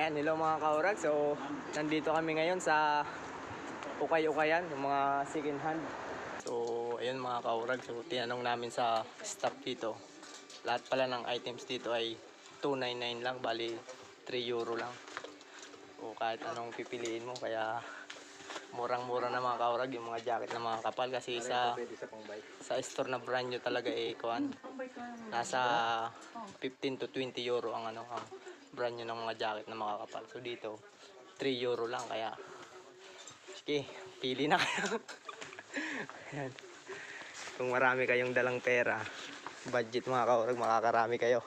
Ayan, hello mga kaurag. So, nandito kami ngayon sa Ukay-Ukayan, yung mga second hand. So, ayun mga kaurag. So, tinanong namin sa staff dito. Lahat pala ng items dito ay 299 lang, bali 3 euro lang. O kahit anong pipiliin mo, kaya murang-mura na mga kaurag yung mga jacket na mga kapal kasi sa sa store na brand new talaga eh kuan nasa 15 to 20 euro ang ano ang brand new ng mga jacket na mga kapal. So dito 3 euro lang kaya sige pili na kayo. Ayan. kung marami kayong dalang pera budget mga kaurag makakarami kayo.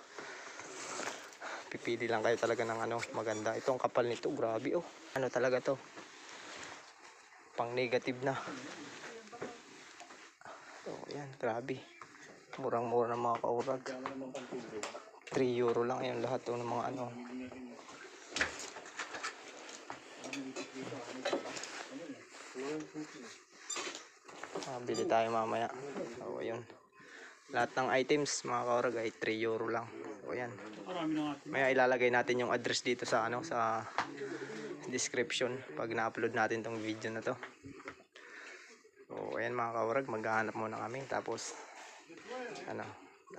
Pipili lang kayo talaga ng ano maganda. Itong kapal nito grabe oh. Ano talaga to? Pang negative na. So yan grabe. Murang mura ng mga kaurag 3 euro lang yan lahat ng mga ano. Ah, bili tayo mamaya. So ayun. Lahat ng items mga kaurag ay 3 euro lang. So yan Maya ilalagay natin yung address dito sa ano sa description pag na-upload natin tong video na to. So ayan mga kaurag, maghahanap muna kami tapos ano,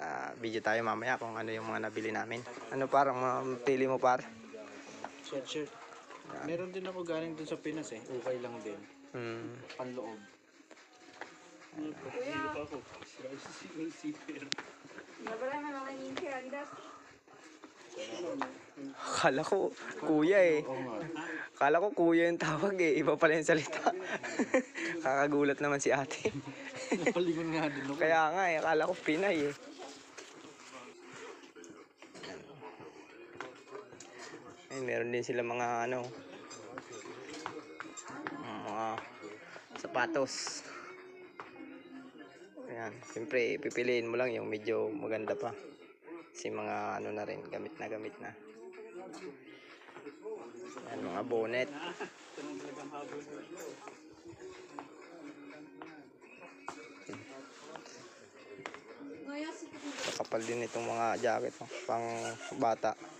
ah, video tayo mamaya kung ano yung mga nabili namin. Ano parang mapili mo par? Sweatshirt. Meron din ako galing dun sa Pinas eh. Okay lang din. Hmm. Panloob. Kala ko kuya eh. Kala ko kuya yung tawag eh. Iba pala yung salita. Kakagulat naman si ate. Napalingon nga din ako. Kaya nga eh, akala ko Pinay eh. Meron din sila mga ano, mga sapatos. Ayan, siyempre pipiliin mo lang yung medyo maganda pa. Kasi mga ano na rin, gamit na gamit na. Ayan, mga bonnet. Kakapal din itong mga jacket no? pang bata.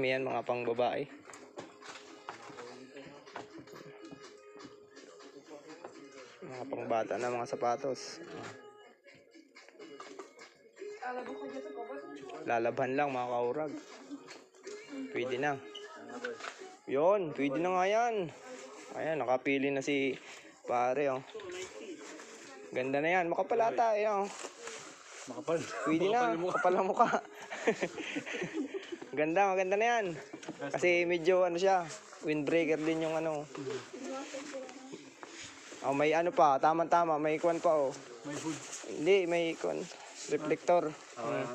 Karamihan mga pang babae. Mga pang bata na mga sapatos. Lalaban lang mga kaurag. Pwede na. Yon, pwede na nga yan. Ayan, nakapili na si pare, oh. Ganda na yan. Makapalata, eh, oh. Makapal. Pwede na. Kapal ang mukha. Ganda, maganda na yan. Kasi medyo, ano siya, windbreaker din yung ano. Oh, may ano pa, tama-tama, may kwan pa, oh. May hood. Hindi, may kwan, reflector. Mm.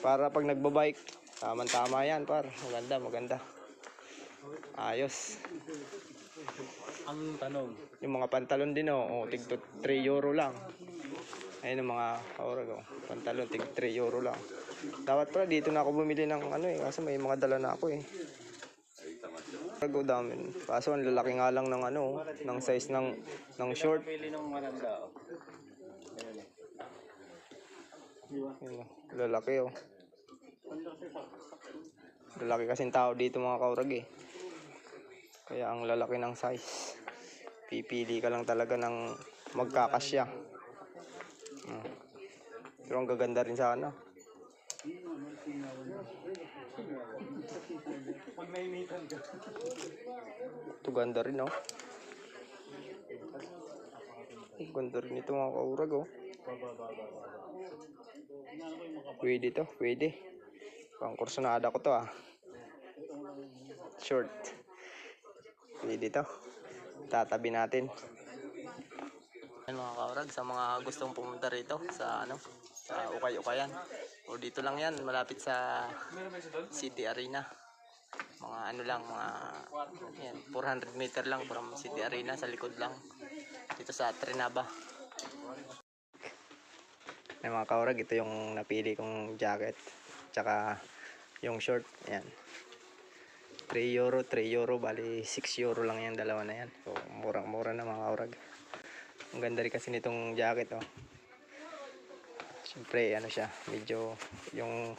Para pag nagbabike, tama-tama yan, par. Maganda, maganda. Ayos. Ang tanong. Yung mga pantalon din oh, oh tig 3 euro lang. Ayun ang mga kaurag oh. Pantalon tig 3 euro lang. Dapat pala dito na ako bumili ng ano eh kasi may mga dala na ako eh. Kago dami. Kaso ang lalaki nga lang ng ano, ng size ng ng short. Pili ng malanda. Ayun, oh. lalaki oh. Lalaki kasing tao dito mga kaurag eh. Kaya ang lalaki ng size. Pipili ka lang talaga ng magkakasya. Hmm. Pero ang gaganda rin sana. Pag nainitan ka. Ito ganda rin oh. Ganda rin ito mga kaurag oh. Pwede to, pwede. Pang kursunada ko to ah. Short. Pwede to. Tatabi natin. Yan mga kaurag, sa mga gustong pumunta rito sa ano, sa Ukay-Ukayan. O dito lang yan, malapit sa City Arena. Mga ano lang, mga yan, 400 meter lang from City Arena sa likod lang. Dito sa Trinaba. Yan mga kaurag, ito yung napili kong jacket. Tsaka yung short, yan. 3 euro, 3 euro, bali 6 euro lang yan, dalawa na yan. So, murang-mura na mga kaurag. Ang ganda rin kasi nitong jacket, oh. Siyempre, ano siya, medyo yung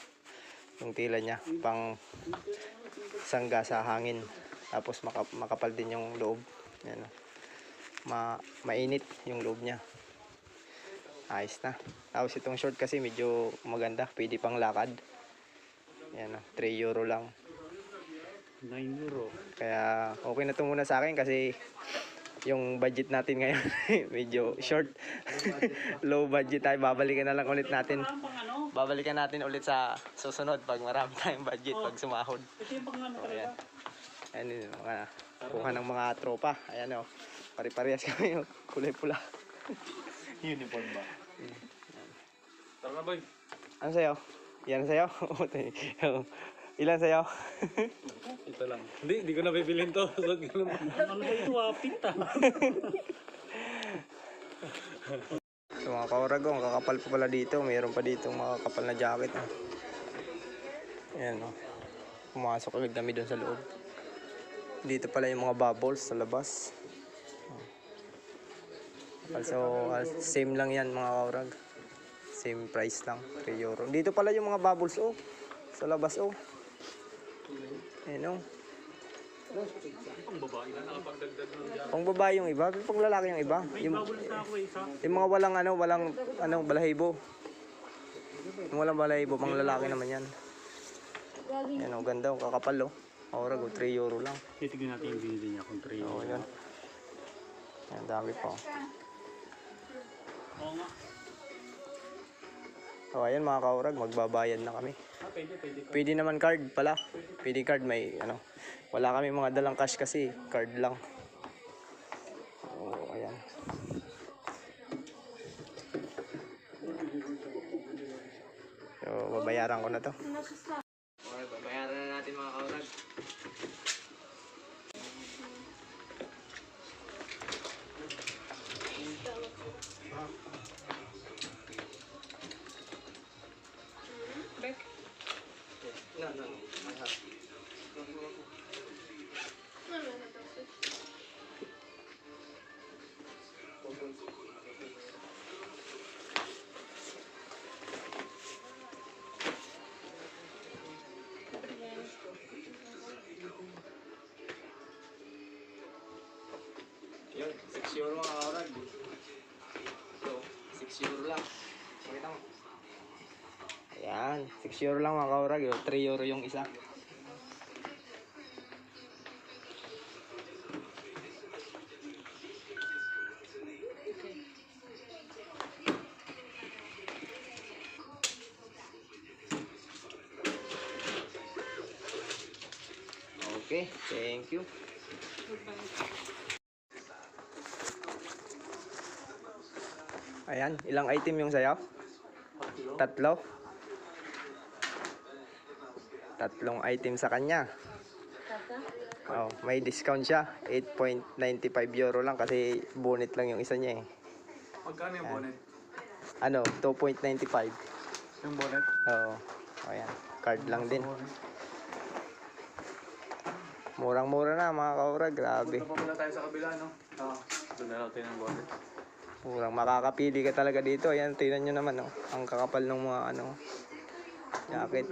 yung tila niya pang sangga sa hangin. Tapos maka, makapal din yung loob. Yan. Ma, mainit yung loob niya. Ayos na. Tapos itong short kasi medyo maganda. Pwede pang lakad. Yan, oh, 3 euro lang. 9 euro. Kaya okay na to muna sa akin kasi yung budget natin ngayon medyo short. Low budget tayo. Babalikan na lang ulit natin. Babalikan natin ulit sa susunod pag marami tayong budget pag sumahod. Ito yung pang ano So, ayan. Ayan yung mga kuha ng mga tropa. Ayan o. Pare-parehas kami o. Kulay pula. Uniform ba? Tara na boy. Ano sa'yo? Yan sa'yo? Ilan sa'yo? Ito lang. Hindi, hindi ko na bibilin to. ano ba ito ah? Pinta. So mga kaurago, ang kakapal pa pala dito. Mayroon pa dito mga kakapal na jacket. Oh. Ayan o. Pumasok agad kami doon sa loob. Dito pala yung mga bubbles sa labas. Oh. Also, ah, same lang yan mga kaurag. Same price lang, 3 euro. Dito pala yung mga bubbles oh. Sa labas oh. Ayan oh. Pang babae yung iba, pang lalaki yung iba. Yung, yung mga walang ano, walang ano, balahibo. Yung walang balahibo, pang lalaki naman yan. Yan oh, ganda oh, kakapal oh. Aura go, 3 euro lang. Titignan natin yung binili niya kung 3 Oo, yun. Yan, dami pa oh. Oo nga. So, ayan mga kaurag, magbabayad na kami. Pwede, naman card pala. Pwede card, may ano. Wala kami mga dalang cash kasi, card lang. So, ayan. So, babayaran ko na to. Okay, babayaran na natin mga kaurag. 6 euro mga kaurag. So, 6 euro lang. Pakita mo. Ayan, 6 euro lang mga kaurag. Yun, 3 euro yung isa. Okay, thank you. Ayan, ilang item yung sayo? Tatlo. Tatlong item sa kanya. Oh, may discount siya. 8.95 euro lang kasi bonnet lang yung isa niya eh. Magkano yung bonnet? Ano, 2.95. Yung bonnet? Oo. Oh, ayan. Card lang din. Murang-mura na mga kaura, grabe. pa pala tayo sa kabila, no? Oo. Doon na lang tayo ng bonnet. Murang makakapili ka talaga dito. Ayan, tingnan nyo naman, oh. Ang kakapal ng mga ano, jacket.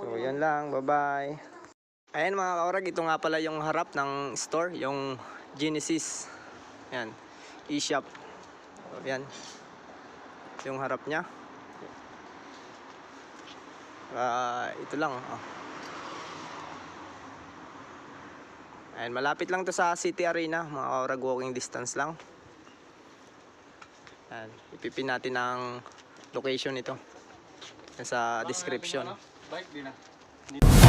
So, yan lang. Bye-bye. Ayan mga kaurag, ito nga pala yung harap ng store, yung Genesis. Yan, e-shop. So, yung harap niya. Ah, ito lang. Oh. Ayan, malapit lang to sa City Arena, mga kaurag, walking distance lang. Ayan, ipipin natin ang location nito. Yan sa description. Bike din ah.